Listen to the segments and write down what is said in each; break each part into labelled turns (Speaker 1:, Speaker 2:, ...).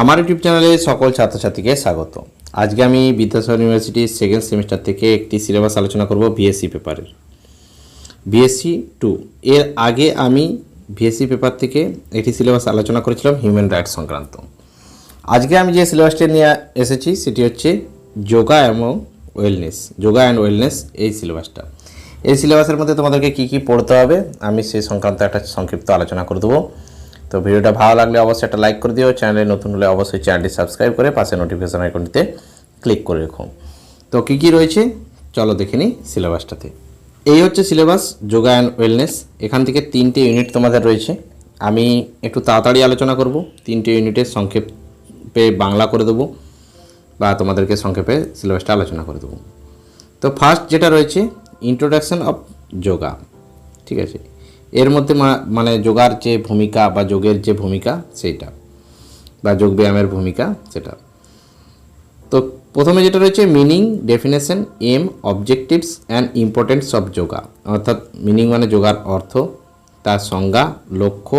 Speaker 1: আমার ইউটিউব চ্যানেলে সকল ছাত্রছাত্রীকে স্বাগত। আজকে আমি বিদ্যাসাগর ইউনিভার্সিটির সেকেন্ড সেমিস্টার থেকে একটি সিলেবাস আলোচনা করব বিএসসি পেপারের বিএসসি টু এর আগে আমি বিএসসি পেপার থেকে একটি সিলেবাস আলোচনা করেছিলাম হিউম্যান রাইটস সংক্রান্ত। আজকে আমি যে সিলেবাসটি নিয়ে এসেছি, সেটি হচ্ছে যোগা এবং ওয়েলনেস যোগা অ্যান্ড ওয়েলনেস এই সিলেবাসটা এই সিলেবাসের মধ্যে তোমাদেরকে কী কী পড়তে হবে, আমি সেই সংক্রান্ত একটা সংক্ষিপ্ত আলোচনা করে দেবো। তো ভিডিওটা ভালো লাগলে অবশ্যই একটা লাইক করে দিও চ্যানেলে নতুন হলে অবশ্যই চ্যানেলটি সাবস্ক্রাইব করে পাশে নোটিফিকেশন আইকনটিতে ক্লিক করে রেখো। তো কী কী রয়েছে? চলো দেখে নিই সিলেবাসটাতে এই হচ্ছে সিলেবাস যোগা অ্যান্ড ওয়েলনেস এখান থেকে তিনটে ইউনিট তোমাদের রয়েছে। আমি একটু তাড়াতাড়ি আলোচনা করব। তিনটে ইউনিটের সংক্ষেপে বাংলা করে দেবো বা তোমাদেরকে সংক্ষেপে সিলেবাসটা আলোচনা করে দেবো। তো ফার্স্ট যেটা রয়েছে ইন্ট্রোডাকশন অফ যোগা। ঠিক আছে? এর মধ্যে মানে যোগার যে ভূমিকা বা যোগের যে ভূমিকা সেইটা বা যোগব্যায়ামের ভূমিকা সেটা। তো প্রথমে যেটা রয়েছে meaning definition aim objectives and importance of yoga অর্থাৎ মিনিং মানে যোগার অর্থ, তার সংজ্ঞা, লক্ষ্য,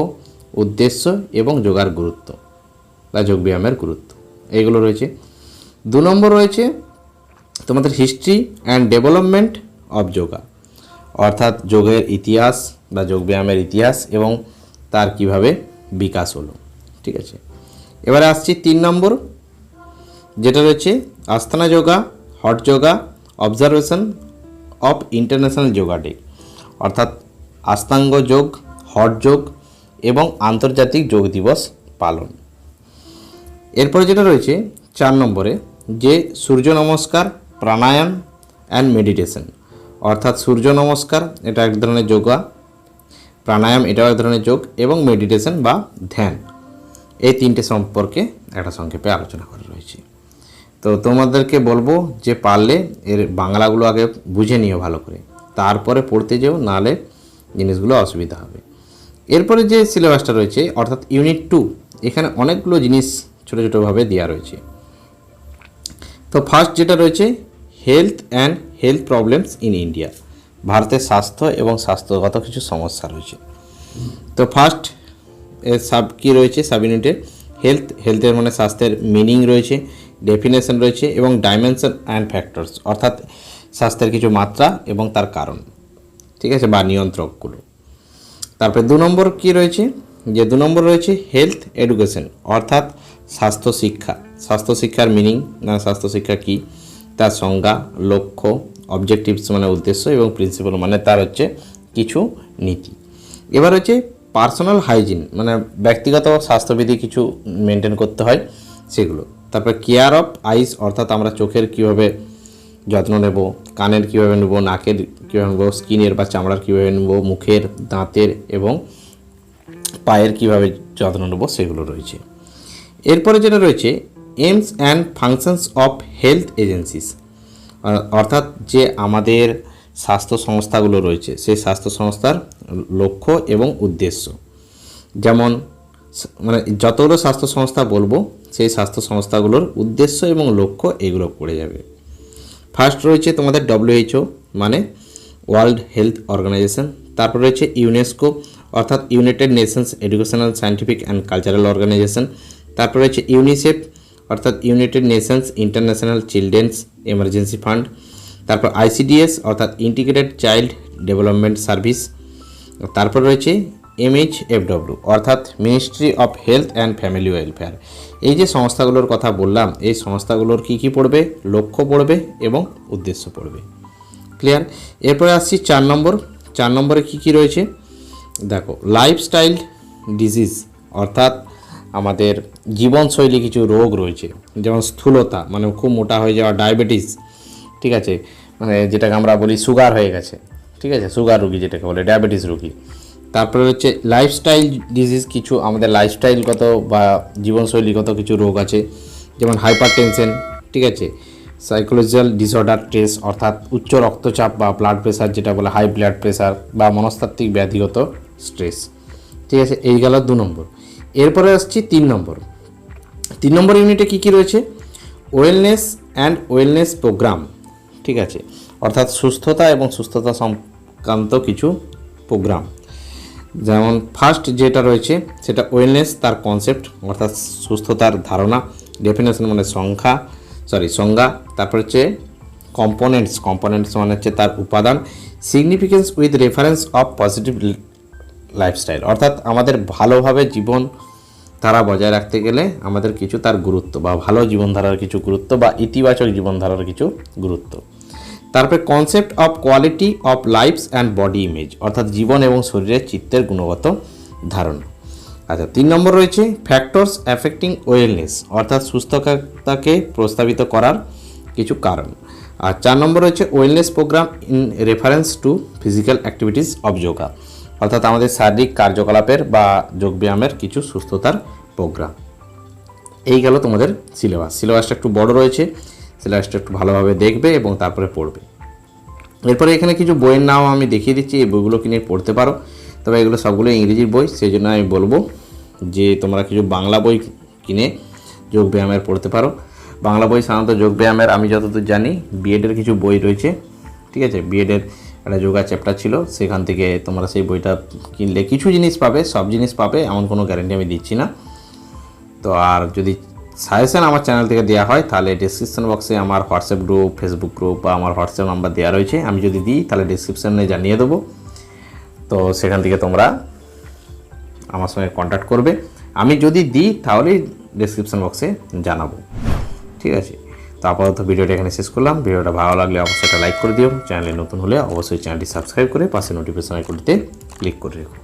Speaker 1: উদ্দেশ্য এবং যোগার গুরুত্ব বা যোগব্যায়ামের গুরুত্ব। এইগুলো রয়েছে। দু নম্বর রয়েছে, তোমাদের history and development of yoga অর্থাৎ যোগের ইতিহাস বা যোগব্যায়ামের ইতিহাস এবং তার কীভাবে বিকাশ হলো। ঠিক আছে? এবারে আসছি তিন নম্বর, যেটা রয়েছে Ashtanga yoga, hot yoga observation of international yoga day অর্থাৎ আস্তাঙ্গ যোগ, হট যোগ এবং আন্তর্জাতিক যোগ দিবস পালন। এরপরে যেটা রয়েছে চার নম্বরে, যে সূর্য নমস্কার, প্রাণায়াম অ্যান্ড মেডিটেশন অর্থাৎ সূর্য নমস্কার, এটা এক ধরনের যোগা। প্রাণায়াম এটাও এক ধরনের যোগ এবং মেডিটেশন বা ধ্যান। এই তিনটে সম্পর্কে একটা সংক্ষেপে আলোচনা করা রয়েছে। তো তোমাদেরকে বলব যে পারলে এর বাংলাগুলো আগে বুঝে নিও ভালো করে। তারপরে পড়তে যেও নাহলে জিনিসগুলো অসুবিধা হবে। এরপরে যে সিলেবাসটা রয়েছে, অর্থাৎ ইউনিট টু এখানে অনেকগুলো জিনিস ছোটো ছোটোভাবে দেওয়া রয়েছে। তো ফার্স্ট যেটা রয়েছে health and health problems in India ভারতের স্বাস্থ্য এবং স্বাস্থ্যগত কিছু সমস্যা রয়েছে। তো ফার্স্ট সাব কি রয়েছে? সাব ইউনিটে হেলথ হেলথের মানে স্বাস্থ্যের মিনিং রয়েছে ডেফিনেশন রয়েছে এবং ডাইমেনশন অ্যান্ড ফ্যাক্টরস অর্থাৎ স্বাস্থ্যের কিছু মাত্রা এবং তার কারণ। ঠিক আছে? বা নিয়ন্ত্রকগুলো। তারপরে দু নম্বর কি রয়েছে? যে দু নম্বর রয়েছে হেলথ এডুকেশন অর্থাৎ স্বাস্থ্য শিক্ষা। স্বাস্থ্য শিক্ষার মিনিং না, স্বাস্থ্য শিক্ষা কী? তার সংজ্ঞা, লক্ষ্য অবজেক্টিভস মানে উদ্দেশ্য এবং প্রিন্সিপাল মানে তার হচ্ছে কিছু নীতি। এবার হচ্ছে পার্সোনাল হাইজিন মানে ব্যক্তিগত স্বাস্থ্যবিধি কিছু মেনটেন করতে হয় সেগুলো। তারপর কেয়ার অফ আইস অর্থাৎ আমরা চোখের কীভাবে যত্ন নেব, কানের কীভাবে নেব, নাকের কীভাবে নেব, স্কিনের বা চামড়ার কীভাবে নেব, মুখের, দাঁতের এবং পায়ের কীভাবে যত্ন নেব সেগুলো রয়েছে। এরপরে যেটা রয়েছে aims and functions of health agencies অর্থাৎ যে আমাদের স্বাস্থ্য সংস্থাগুলো রয়েছে, সেই স্বাস্থ্য সংস্থার লক্ষ্য এবং উদ্দেশ্য। যেমন মানে যতগুলো স্বাস্থ্য সংস্থা বলব, সেই স্বাস্থ্য সংস্থাগুলোর উদ্দেশ্য এবং লক্ষ্য এগুলো পড়ে যাবে। ফার্স্ট রয়েছে তোমাদের ডব্লিউএইচও মানে ওয়ার্ল্ড হেলথ অর্গানাইজেশন তারপর রয়েছে ইউনেস্কো অর্থাৎ United Nations Educational Scientific and Cultural Organization তারপর রয়েছে ইউনিসেফ অর্থাৎ United Nations International Children's Emergency Fund তারপর আইসিডিএস অর্থাৎ ইন্টিগ্রেটেড চাইল্ড ডেভেলপমেন্ট সার্ভিস তারপর রয়েছে এমএইচএফডব্লিউ অর্থাৎ Ministry of Health and Family Welfare এই যে সংস্থাগুলোর কথা বললাম, এই সংস্থাগুলোর কী কী পড়বে, লক্ষ্য পড়বে এবং উদ্দেশ্য পড়বে। ক্লিয়ার এরপরে আসছি চার নম্বর। চার নম্বরে কী কী রয়েছে? দেখো লাইফস্টাইল ডিজিজ অর্থাৎ আমাদের জীবনশৈলী কিছু রোগ রয়েছে। যেমন স্থূলতা মানে খুব মোটা হয়ে যাওয়া ডায়াবেটিস, ঠিক আছে? মানে যেটাকে আমরা বলি সুগার হয়ে গেছে, ঠিক আছে? সুগার রুগী যেটাকে বলে, ডায়াবেটিস রুগী। তারপরে হচ্ছে লাইফস্টাইল ডিজিজ কিছু, আমাদের লাইফস্টাইলগত বা জীবনশৈলীগত কিছু রোগ আছে, যেমন হাইপার টেনশন ঠিক আছে? সাইকোলজিক্যাল ডিসঅর্ডার ট্রেস অর্থাৎ উচ্চ রক্তচাপ বা ব্লাড প্রেশার যেটা বলে হাই ব্লাড প্রেশার বা মনস্তাত্ত্বিক ব্যাধিগত স্ট্রেস ঠিক আছে? এই গেল দু নম্বর। এরপরে আসছি তিন নম্বর। তিন নম্বর ইউনিটে কী কী রয়েছে? ওয়েলনেস অ্যান্ড ওয়েলনেস প্রোগ্রাম, ঠিক আছে? অর্থাৎ সুস্থতা এবং সুস্থতা সংক্রান্ত কিছু প্রোগ্রাম। যেমন ফার্স্ট যেটা রয়েছে, সেটা ওয়েলনেস তার কনসেপ্ট অর্থাৎ সুস্থতার ধারণা ডেফিনেশন মানে সংখ্যা সরি সংজ্ঞা। তারপর হচ্ছে কম্পোনেন্টস কম্পোনেন্টস মানে হচ্ছে তার উপাদান। Significance with reference of positive lifestyle অর্থাৎ আমাদের ভালোভাবে জীবন ধারা বজায় রাখতে গেলে আমাদের কিছু তার গুরুত্ব বা ভালো জীবনধারার কিছু গুরুত্ব বা ইতিবাচক জীবনধারার কিছু গুরুত্ব। তারপরে concept of quality of lifes and body image অর্থাৎ জীবন এবং শরীরের চিত্তের গুণগত ধারণা। আচ্ছা তিন নম্বর রয়েছে ফ্যাক্টরস অ্যাফেক্টিং ওয়েলনেস অর্থাৎ সুস্থতাকে প্রস্তাবিত করার কিছু কারণ। আর চার নম্বর রয়েছে wellness program in reference to physical activities of yoga অর্থাৎ আমাদের শারীরিক কার্যকলাপের বা যোগব্যায়ামের কিছু সুস্থতার প্রোগ্রাম। এই গেল তোমাদের সিলেবাস সিলেবাসটা একটু বড় রয়েছে সিলেবাসটা একটু ভালোভাবে দেখবে এবং তারপরে পড়বে। এরপরে এখানে কিছু বইয়ের নাম আমি দেখিয়ে দিচ্ছি, এই বইগুলো কিনে পড়তে পারো। তবে এগুলো সবগুলো ইংরেজির বই সেই জন্য আমি বলব যে তোমরা কিছু বাংলা বই কিনে যোগব্যায়ামের পড়তে পারো। বাংলা বই সাধারণত যোগব্যায়ামের, আমি যতদূর জানি বিএডের কিছু বই রয়েছে, ঠিক আছে? বিএডের একটা যোগা চ্যাপ্টার ছিল, সেখান থেকে তোমরা সেই বইটা কিনলে। কিছু জিনিস পাবে, সব জিনিস পাবে, এমন কোনো গ্যারেন্টি আমি দিচ্ছি না। তো আর যদি সাজেশন আমার চ্যানেল থেকে দেওয়া হয়, তাহলে ডিসক্রিপশন বক্সে আমার হোয়াটসঅ্যাপ গ্রুপ ফেসবুক গ্রুপ বা আমার হোয়াটসঅ্যাপ নাম্বার দেওয়া রয়েছে। আমি যদি দিই, তাহলে ডিসক্রিপশনে জানিয়ে দেবো। তো সেখান থেকে তোমরা আমার সঙ্গে কন্ট্যাক্ট করবে। আমি যদি দিই, তাহলেই ডিসক্রিপশন বক্সে জানাব। ঠিক আছে? তো আপাতত ভিডিওটা এখানে শেষ করলাম। ভিডিওটা ভালো লাগলে অবশ্যই একটা লাইক করে দিও। চ্যানেলে নতুন হলে অবশ্যই চ্যানেলটি সাবস্ক্রাইব করে পাশে নোটিফিকেশন আইকনটিতে ক্লিক করে রেখো।